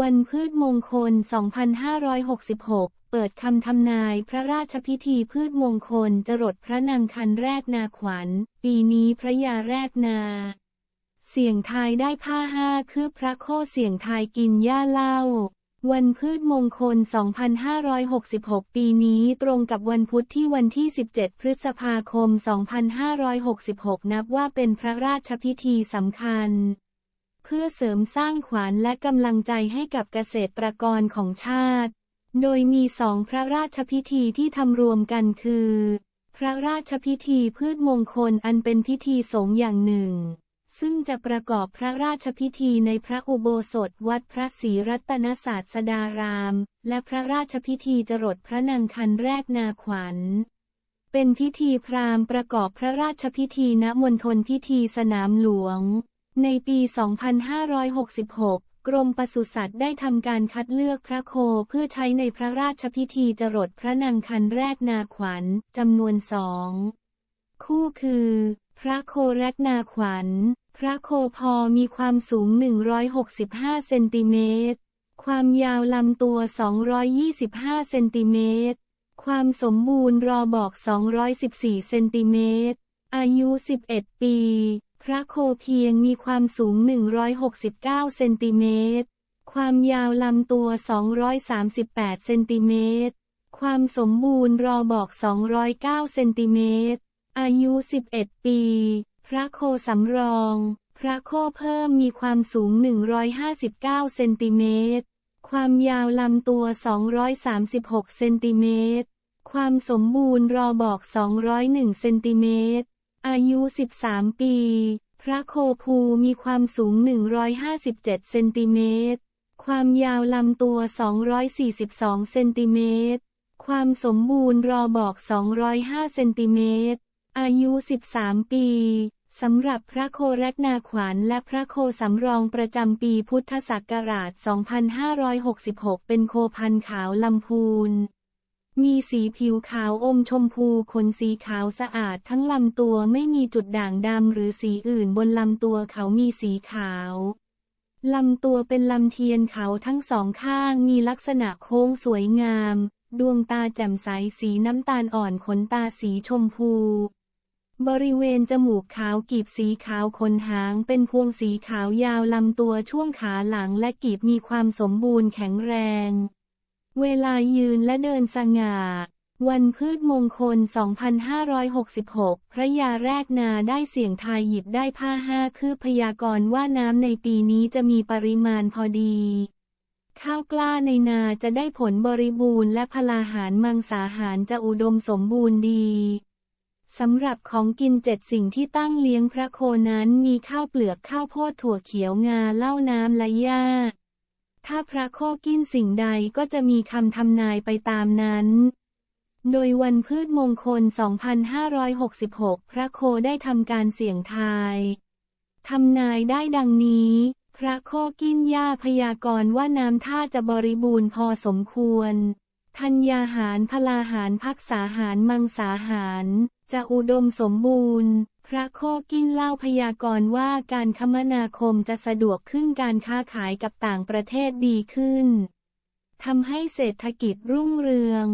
วันพืชมงคล 2566 เปิดคำทำนายพระราชพิธีพืชมงคลจรดพระนางคันแรกนาขวัญ ปีนี้พระยาแรกนา เสียงทายได้ผ้าห้าคือพระโคเสียงทายกินหญ้าเล้าวันพืชมงคล 2566 ปีนี้ตรงกับวันพุธที่วันที่ 17 พฤษภาคม 2566 นับว่าเป็นพระราชพิธีสำคัญ เพื่อเสริมสร้างขวัญและกำลังใจให้กับเกษตรกรของชาติ โดยมีสองพระราชพิธีที่ทำรวมกันคือ พระราชพิธีพืชมงคลอันเป็นพิธีสงฆ์อย่างหนึ่ง ซึ่งจะประกอบพระราชพิธีในพระอุโบสถวัดพระศรีรัตนศาสดาราม และพระราชพิธีจรดพระนางคันแรกนาขวัญเป็นพิธีพราหมณ์ประกอบพระราชพิธีณมณฑลพิธีสนามหลวง ในปี 2566 กรมปศุสัตว์ได้ทำการคัดเลือกพระโคเพื่อใช้ในพระราชพิธีจรดพระนางคันแรกนาขวัญจำนวนสอง คู่คือ พระโคแรกนาขวัญ พระโคพอมีความสูง 165 เซนติเมตร ความยาวลำตัว 225 เซนติเมตร ความสมบูรณ์รอบอก 214 เซนติเมตร อายุ 11 ปี พระโคเพียงมีความสูง 169 เซนติเมตร ความยาวลำตัว 238 เซนติเมตร ความสมบูรณ์รอบอก 209 เซนติเมตร อายุ 11 ปี พระโคสำรอง พระโคเพิ่มมีความสูง 159 เซนติเมตร ความยาวลำตัว 236 เซนติเมตร ความสมบูรณ์รอบอก 201 เซนติเมตร อายุ 13 ปี พระโคภูมีความสูง 157 เซนติเมตร ความยาวลำตัว 242 เซนติเมตร ความสมบูรณ์รอบอก 205 เซนติเมตร อายุ 13 ปี สำหรับพระโคแรกนาขวัญและพระโคสำรองประจำปีพุทธศักราช 2566 เป็นโคพันขาวลำพูน มีสีผิวขาวอมชมพูขนสีขาวสะอาดทั้งลำตัวไม่มีจุดด่างดำหรือสีอื่นบนลำตัวเขามีสีขาวลำตัวเป็นลำเทียนเขาทั้งสองข้างมีลักษณะโค้งสวยงาม ดวงตาแจ่มใสสีน้ำตาลอ่อนขนตาสีชมพู บริเวณจมูกขาวกีบสีขาวขนหางเป็นพวงสีขาวยาวลำตัวช่วงขาหลังและกีบมีความสมบูรณ์แข็งแรง เวลายืนและเดินสง่า วันพืชมงคล 2566 พระยาแรกนาได้เสี่ยงทายหยิบได้ผ้าห้าคือพยากรณ์ว่าน้ำในปีนี้จะมีปริมาณพอดี ข้าวกล้าในนาจะได้ผลบริบูรณ์และพลาหารมังสาหารจะอุดมสมบูรณ์ดีสำหรับของกินเจ็ดสิ่งที่ตั้งเลี้ยงพระโคนั้นมีข้าวเปลือกข้าวโพดถั่วเขียวงาเหล้าน้ำและหญ้า ถ้าพระโคกินสิ่งใดก็จะมีคำทำนายไปตามนั้น โดยวันพืชมงคล 2566 พระโคได้ทำการเสี่ยงทายทำนายได้ดังนี้ พระโคกินย่าพยากรณ์ว่าน้ำท่าจะบริบูรณ์พอสมควร ธัญญาหารพลาหารพักษาหารมังสาหาร จะอุดมสมบูรณ์ พระโคกินเล่าพยากรณ์ว่าการคมนาคมจะสะดวกขึ้นการค้าขายกับต่างประเทศดีขึ้นทำให้เศรษฐกิจรุ่งเรือง